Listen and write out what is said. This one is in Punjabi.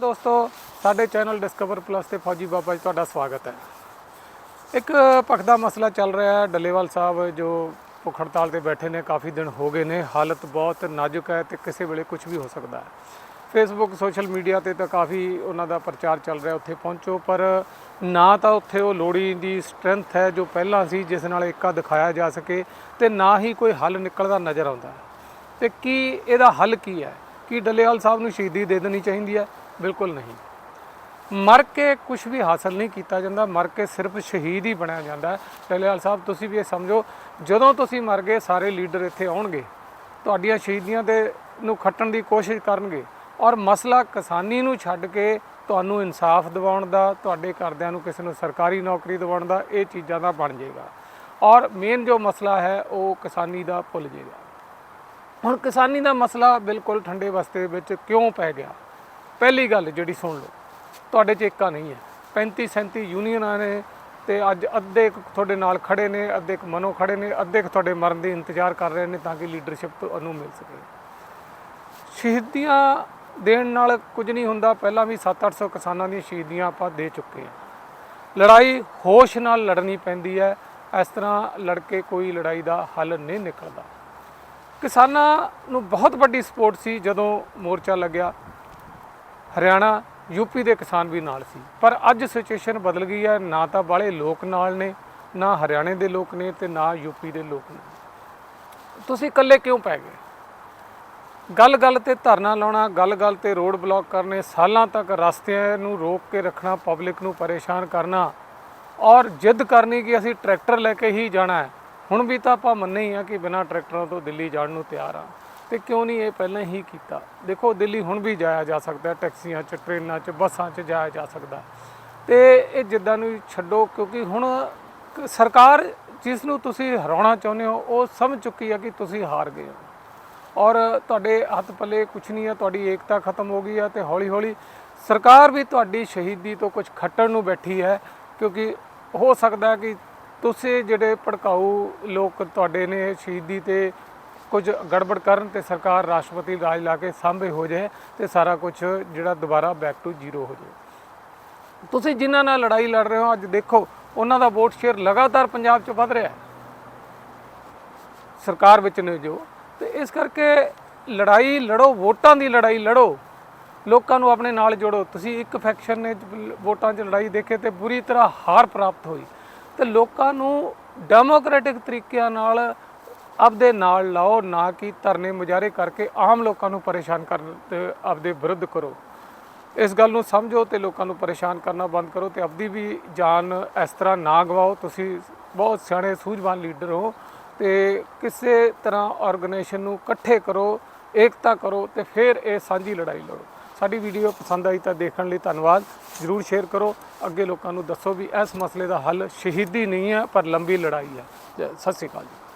ਦੋਸਤੋ, ਸਾਡੇ ਚੈਨਲ ਡਿਸਕਵਰ ਪਲੱਸ ਤੇ ਫੌਜੀ ਬਾਬਾ ਜੀ ਤੁਹਾਡਾ ਸਵਾਗਤ ਹੈ। ਇੱਕ ਭਖਦਾ ਮਸਲਾ ਚੱਲ ਰਿਹਾ ਹੈ, ਡੱਲੇਵਾਲ ਸਾਹਿਬ ਜੋ ਭੁੱਖ ਹੜਤਾਲ ਤੇ ਬੈਠੇ ਨੇ, ਕਾਫੀ ਦਿਨ ਹੋ ਗਏ ਨੇ, ਹਾਲਤ ਬਹੁਤ ਨਾਜ਼ੁਕ ਹੈ ਤੇ ਕਿਸੇ ਵੇਲੇ ਕੁਝ ਵੀ ਹੋ ਸਕਦਾ ਹੈ। ਫੇਸਬੁੱਕ ਸੋਸ਼ਲ ਮੀਡੀਆ ਤੇ ਤਾਂ ਕਾਫੀ ਉਹਨਾਂ ਦਾ ਪ੍ਰਚਾਰ ਚੱਲ ਰਿਹਾ, ਉੱਥੇ ਪਹੁੰਚੋ, ਪਰ ਨਾ ਤਾਂ ਉੱਥੇ ਉਹ ਲੋੜੀ ਦੀ ਸਟਰੈਂਥ ਹੈ ਜੋ ਪਹਿਲਾਂ ਸੀ, ਜਿਸ ਨਾਲ ਏਕਾ ਦਿਖਾਇਆ ਜਾ ਸਕੇ ਤੇ ਨਾ ਹੀ ਕੋਈ ਹੱਲ ਨਿਕਲਦਾ ਨਜ਼ਰ ਆਉਂਦਾ। ਹੈ ਤੇ ਕੀ ਇਹਦਾ ਹੱਲ ਕੀ ਹੈ? ਕੀ ਡੱਲੇਵਾਲ ਸਾਹਿਬ ਨੂੰ ਸ਼ਹੀਦੀ ਦੇ ਦੇਣੀ ਚਾਹੀਦੀ ਹੈ? ਬਿਲਕੁਲ ਨਹੀਂ। ਮਰ ਕੇ ਕੁਝ ਵੀ ਹਾਸਲ ਨਹੀਂ ਕੀਤਾ ਜਾਂਦਾ, ਮਰ ਕੇ ਸਿਰਫ ਸ਼ਹੀਦ ਹੀ ਬਣਿਆ ਜਾਂਦਾ। ਹੈ ਸਾਹਿਬ, ਤੁਸੀਂ ਵੀ ਇਹ ਸਮਝੋ, ਜਦੋਂ ਤੁਸੀਂ ਮਰ ਗਏ, ਸਾਰੇ ਲੀਡਰ ਇੱਥੇ ਆਉਣਗੇ। ਤੁਹਾਡੀਆਂ ਸ਼ਹੀਦੀਆਂ ਦੇ ਨੂੰ ਖੱਟਣ ਦੀ ਕੋਸ਼ਿਸ਼ ਕਰਨਗੇ। ਔਰ ਮਸਲਾ ਕਿਸਾਨੀ ਨੂੰ ਛੱਡ ਕੇ ਤੁਹਾਨੂੰ ਇਨਸਾਫ ਦਿਵਾਉਣ ਦਾ, ਤੁਹਾਡੇ ਘਰਦਿਆਂ ਨੂੰ ਕਿਸੇ ਨੂੰ ਸਰਕਾਰੀ ਨੌਕਰੀ ਦਿਵਾਉਣ ਦਾ, ਇਹ ਚੀਜ਼ਾਂ ਦਾ ਬਣ ਜਾਏਗਾ। ਔਰ ਮੇਨ ਜੋ ਮਸਲਾ ਹੈ, ਉਹ ਕਿਸਾਨੀ ਦਾ ਭੁੱਲ ਜਾਏਗਾ। ਹੁਣ ਕਿਸਾਨੀ ਦਾ ਮਸਲਾ ਬਿਲਕੁਲ ਠੰਡੇ ਵਸਤੇ ਵਿੱਚ ਕਿਉਂ ਪੈ ਗਿਆ? ਪਹਿਲੀ ਗੱਲ ਜਿਹੜੀ ਸੁਣ ਲਓ, ਤੁਹਾਡੇ 'ਚ ਏਕਾ ਨਹੀਂ ਹੈ। 35 37 ਯੂਨੀਅਨਾਂ ਨੇ ਤੇ ਅੱਜ ਅੱਧੇ ਕੁ ਤੁਹਾਡੇ ਨਾਲ ਖੜੇ ਨੇ, ਅੱਧੇ ਕੁ ਮਨੋ ਖੜੇ ਨੇ, ਅੱਧੇ ਕੁ ਤੁਹਾਡੇ ਮਰਨ ਦੀ ਇੰਤਜ਼ਾਰ ਕਰ ਰਹੇ ਨੇ ਤਾਂ ਕਿ ਲੀਡਰਸ਼ਿਪ ਤੁਹਾਨੂੰ ਮਿਲ ਸਕੇ। ਸ਼ਹੀਦੀਆਂ ਦੇਣ ਨਾਲ ਕੁਝ ਨਹੀਂ ਹੁੰਦਾ, ਪਹਿਲਾਂ ਵੀ 7-800 ਕਿਸਾਨਾਂ ਦੀਆਂ ਸ਼ਹੀਦੀਆਂ ਆਪਾਂ ਦੇ ਚੁੱਕੇ ਹਾਂ। ਲੜਾਈ ਹੋਸ਼ ਨਾਲ ਲੜਨੀ ਪੈਂਦੀ ਹੈ, ਇਸ ਤਰ੍ਹਾਂ ਲੜ ਕੇ ਕੋਈ ਲੜਾਈ ਦਾ ਹੱਲ ਨਹੀਂ ਨਿਕਲਦਾ। ਕਿਸਾਨਾਂ ਨੂੰ ਬਹੁਤ ਵੱਡੀ ਸਪੋਰਟ ਸੀ ਜਦੋਂ ਮੋਰਚਾ ਲੱਗਿਆ। ਹਰਿਆਣਾ ਯੂਪੀ ਦੇ ਕਿਸਾਨ ਵੀ ਨਾਲ ਸੀ। ਪਰ ਅੱਜ ਸਿਚੁਏਸ਼ਨ ਬਦਲ ਗਈ ਹੈ, ਨਾ ਤਾਂ ਬਾਹਲੇ ਲੋਕ ਨਾਲ ਨੇ, ਨਾ ਹਰਿਆਣੇ ਦੇ ਲੋਕ ਨੇ ਤੇ ਨਾ ਯੂਪੀ ਦੇ ਲੋਕ ਨੇ। ਤੁਸੀਂ ਇਕੱਲੇ ਕਿਉਂ ਪੈ ਗਏ? ਗੱਲ-ਗੱਲ ਤੇ ਧਰਨਾ ਲਾਉਣਾ, ਗੱਲ-ਗੱਲ ਤੇ ਰੋਡ ਬਲੌਕ ਕਰਨੇ, ਸਾਲਾਂ ਤੱਕ ਰਸਤਿਆਂ ਨੂੰ ਰੋਕ ਕੇ ਰੱਖਣਾ, ਪਬਲਿਕ ਨੂੰ ਪਰੇਸ਼ਾਨ ਕਰਨਾ ਔਰ ਜਿੱਦ ਕਰਨੀ ਕਿ ਅਸੀਂ ਟਰੈਕਟਰ ਲੈ ਕੇ ਹੀ ਜਾਣਾ ਹੈ। ਹੁਣ ਵੀ ਤਾਂ ਆਪਾਂ ਮੰਨੇ ਹੀ ਆ ਕਿ ਬਿਨਾਂ ਟਰੈਕਟਰਾਂ ਤੋਂ ਦਿੱਲੀ ਜਾਣ ਨੂੰ ਤਿਆਰ ਆ। ਤੇ ਕਿਉਂ ਨਹੀਂ ਇਹ ਪਹਿਲਾਂ ਹੀ ਕੀਤਾ? ਦੇਖੋ, ਦਿੱਲੀ ਹੁਣ ਵੀ ਜਾਇਆ ਜਾ ਸਕਦਾ, ਟੈਕਸੀਆਂ 'ਚ, ਟ੍ਰੇਨਾਂ 'ਚ, ਬੱਸਾਂ 'ਚ ਜਾਇਆ ਜਾ ਸਕਦਾ। ਤੇ ਇਹ ਜਿੱਦਾਂ ਨੂੰ ਛੱਡੋ, ਕਿਉਂਕਿ ਹੁਣ ਸਰਕਾਰ ਜਿਸ ਨੂੰ ਤੁਸੀਂ ਹਰਾਉਣਾ ਚਾਹੁੰਦੇ ਹੋ, ਉਹ ਸਮਝ ਚੁੱਕੀ ਹੈ ਕਿ ਤੁਸੀਂ ਹਾਰ ਗਏ ਹੋ। ਔਰ ਤੁਹਾਡੇ ਹੱਥ ਪੱਲੇ ਕੁਝ ਨਹੀਂ ਹੈ ਤੁਹਾਡੀ ਏਕਤਾ ਖਤਮ ਹੋ ਗਈ ਹੈ ਤੇ ਹੌਲੀ ਹੌਲੀ ਸਰਕਾਰ ਵੀ ਤੁਹਾਡੀ ਸ਼ਹੀਦੀ ਤੋਂ ਕੁਝ ਖੱਟਣ ਨੂੰ ਬੈਠੀ ਹੈ, ਕਿਉਂਕਿ ਹੋ ਸਕਦਾ ਕਿ ਤੁਸੀਂ ਜਿਹੜੇ ਭੜਕਾਊ ਲੋਕ ਤੁਹਾਡੇ ਨੇ ਸ਼ਹੀਦੀ ਤੇ ਕੁਝ ਗੜਬੜ ਕਰਨ ਤੇ ਸਰਕਾਰ ਰਾਸ਼ਟਰਪਤੀ ਰਾਜ ਲਾ ਕੇ ਸਾਂਭੇ ਹੋ ਜਾਏ ਤੇ ਸਾਰਾ ਕੁਝ ਜਿਹੜਾ ਦੁਬਾਰਾ ਬੈਕ ਟੂ ਜ਼ੀਰੋ ਹੋ ਜਾਏ। ਤੁਸੀਂ ਜਿਨ੍ਹਾਂ ਨਾਲ ਲੜਾਈ ਲੜ ਰਹੇ ਹੋ, ਅੱਜ ਦੇਖੋ, ਉਹਨਾਂ ਦਾ ਵੋਟ ਸ਼ੇਅਰ ਲਗਾਤਾਰ ਪੰਜਾਬ 'ਚ ਵੱਧ ਰਿਹਾ ਹੈ। ਸਰਕਾਰ ਵਿੱਚ ਨੇ ਜੋ, ਤੇ ਇਸ ਕਰਕੇ ਲੜਾਈ ਲੜੋ, ਵੋਟਾਂ ਦੀ ਲੜਾਈ ਲੜੋ, ਲੋਕਾਂ ਨੂੰ ਆਪਣੇ ਨਾਲ ਜੋੜੋ। ਤੁਸੀਂ ਇੱਕ ਫੈਕਸ਼ਨ ਨੇ ਵੋਟਾਂ 'ਚ ਲੜਾਈ ਦੇਖੇ ਤੇ ਬੁਰੀ ਤਰ੍ਹਾਂ ਹਾਰ ਪ੍ਰਾਪਤ ਹੋਈ। ਤੇ ਲੋਕਾਂ ਨੂੰ ਡੈਮੋਕ੍ਰੈਟਿਕ ਤਰੀਕਿਆਂ ਨਾਲ ਆਪਦੇ ਨਾਲ ਲਾਓ, ਨਾ ਕਿ ਧਰਨੇ ਮੁਜ਼ਾਹਰੇ ਕਰਕੇ ਆਮ ਲੋਕਾਂ ਨੂੰ ਪਰੇਸ਼ਾਨ ਕਰਨ ਤੇ ਆਪਦੇ ਵਿਰੁੱਧ ਕਰੋ। ਇਸ ਗੱਲ ਨੂੰ ਸਮਝੋ ਤੇ ਲੋਕਾਂ ਨੂੰ ਪਰੇਸ਼ਾਨ ਕਰਨਾ ਬੰਦ ਕਰੋ ਤੇ ਆਪਦੀ ਵੀ ਜਾਨ ਇਸ ਤਰ੍ਹਾਂ ਨਾ ਗਵਾਓ। ਤੁਸੀਂ ਬਹੁਤ ਸਿਆਣੇ, ਸੂਝਵਾਨ ਲੀਡਰ ਹੋ ਤੇ ਕਿਸੇ ਤਰ੍ਹਾਂ ਆਰਗੇਨਾਈਜੇਸ਼ਨ ਨੂੰ ਇਕੱਠੇ ਕਰੋ, ਏਕਤਾ ਕਰੋ ਤੇ ਫਿਰ ਇਹ ਸਾਂਝੀ ਲੜਾਈ ਲੜੋ। ਸਾਡੀ ਵੀਡੀਓ ਪਸੰਦ ਆਈ ਤਾਂ ਦੇਖਣ ਲਈ ਧੰਨਵਾਦ। ਜਰੂਰ ਸ਼ੇਅਰ ਕਰੋ। ਅੱਗੇ ਲੋਕਾਂ ਨੂੰ ਦੱਸੋ ਵੀ ਇਸ ਮਸਲੇ ਦਾ ਹੱਲ ਸ਼ਹੀਦੀ ਨਹੀਂ ਹੈ, ਪਰ ਲੰਬੀ ਲੜਾਈ ਹੈ। ਜੈ- ਸਤਿ ਸ਼੍ਰੀ ਅਕਾਲ ਜੀ।